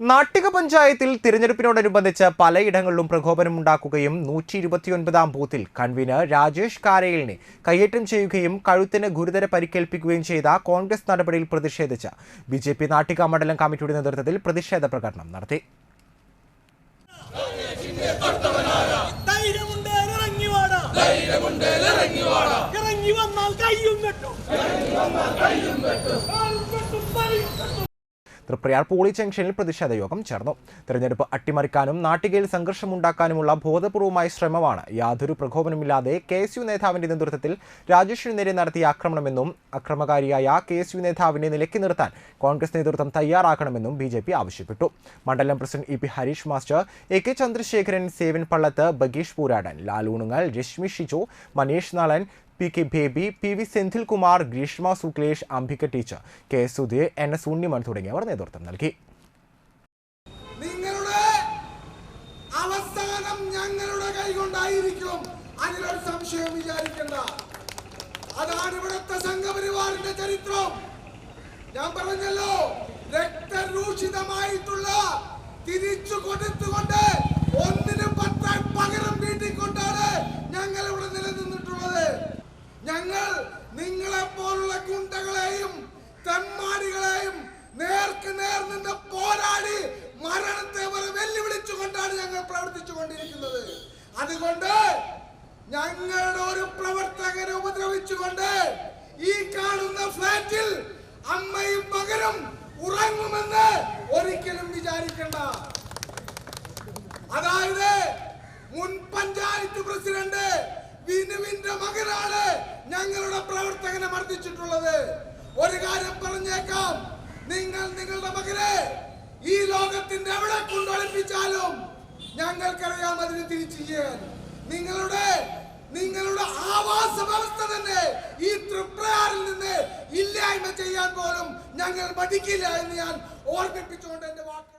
നാട്ടിക പഞ്ചായത്തിൽ തിരഞ്ഞെടുപ്പിനോടനുബന്ധിച്ച് പലയിടങ്ങളിലും പ്രകോപനമുണ്ടാക്കുകയും നൂറ്റി ഇരുപത്തിയൊൻപതാം ബൂത്തിൽ കൺവീനർ രാജേഷ് കാരയിലിനെ കയ്യേറ്റം ചെയ്യുകയും കഴുത്തിന് ഗുരുതര പരിക്കേൽപ്പിക്കുകയും ചെയ്ത കോൺഗ്രസ് നടപടിയിൽ പ്രതിഷേധിച്ച് ബി ജെ പി നാട്ടിക മണ്ഡലം കമ്മിറ്റിയുടെ നേതൃത്വത്തിൽ പ്രതിഷേധ പ്രകടനം നടത്തി. ഇറങ്ങി വന്നാൽ കയ്യും കെട്ടും കാലും കെട്ടും, കൈയും കെട്ടും. തൃപ്രയാർ പോളി ജംഗ്ഷനിൽ പ്രതിഷേധ യോഗം ചേർന്നു. തെരഞ്ഞെടുപ്പ് അട്ടിമറിക്കാനും നാട്ടികയിൽ സംഘർഷമുണ്ടാക്കാനുമുള്ള ബോധപൂർവമായ ശ്രമമാണ് യാതൊരു പ്രകോപനമില്ലാതെ കെ എസ് യു നേതാവിന്റെ നേതൃത്വത്തിൽ രാജേഷിനു നേരെ നടത്തിയ ആക്രമണമെന്നും അക്രമകാരിയായ കെ എസ് യു നേതാവിനെ നിലയ്ക്ക് നിർത്താൻ കോൺഗ്രസ് നേതൃത്വം തയ്യാറാക്കണമെന്നും ബി ജെ പി ആവശ്യപ്പെട്ടു. മണ്ഡലം president E P Harish master A K Chandrasekharan Sevan Pallath Bageesh Pooradan Lalunungal Reshmi Shiju Maneesh Nalan P K Baby P V Senthilkumar Greeshma Sukleesh Ambika teacher K Sudheer N S Unniman തുടങ്ങിയവർ നേതൃത്വം നൽകി. നിങ്ങളുടെ അവസാനം ഞങ്ങളുടെ കൈകൊണ്ടായിരിക്കും അതിലൊരു സംശയം വിചാരിക്കണ്ട. അതാണ് ഇവിടുത്തെ സംഘപരിവാറിന്റെ ചരിത്രം. ഞാൻ പറഞ്ഞല്ലോ രക്തരൂഷിതമായിട്ടുള്ള തിരിച്ചു കൊടുത്തുകൊണ്ട് ഒന്നിന് പത്താൻ പകരം വീട്ടിക്കൊണ്ടാണ് ഞങ്ങൾ ഞങ്ങൾ നിങ്ങളെ പോലുള്ള ഗുണ്ടകളെയും തന്മാരികളെയും നേർക്ക് നേർ നിന്ന് പോരാടി മരണത്തെ വരെ വെല്ലുവിളിച്ചുകൊണ്ടാണ് ഞങ്ങൾ പ്രവർത്തിച്ചു കൊണ്ടിരിക്കുന്നത് അതുകൊണ്ട് ഞങ്ങളുടെ ഒരു പ്രവർത്തകരെ ഉപദ്രവിച്ചുകൊണ്ട് ഈ കാണുന്ന ഫ്ലാറ്റിൽ അമ്മയും മകനും ഉറങ്ങുമെന്ന് ഒരിക്കലും വിചാരിക്കണ്ട. അതായത് മുൻ പഞ്ചായത്ത് പ്രസിഡന്റ് ഞങ്ങളുടെ പ്രവർത്തകനെ മർദ്ദിച്ചിട്ടുള്ളത്. ഒരു കാര്യം പറഞ്ഞേക്കാം. നിങ്ങൾ നിങ്ങളുടെ മകനെ ഈ ലോകത്തിന്റെ എവിടെ കൊണ്ടൊളിപ്പിച്ചാലും ഞങ്ങൾക്കറിയാം അതിന് തിരിച്ചു ചെയ്യാൻ. നിങ്ങളുടെ നിങ്ങളുടെ ആവാസ വ്യവസ്ഥ തന്നെ ഈ തൃപ്രയാറിൽ നിന്ന് ഇല്ലായ്മ ചെയ്യാൻ പോലും ഞങ്ങൾ മടിക്കില്ല എന്ന് ഞാൻ ഓർമ്മിപ്പിച്ചുകൊണ്ട് എന്റെ വാക്കുകൾ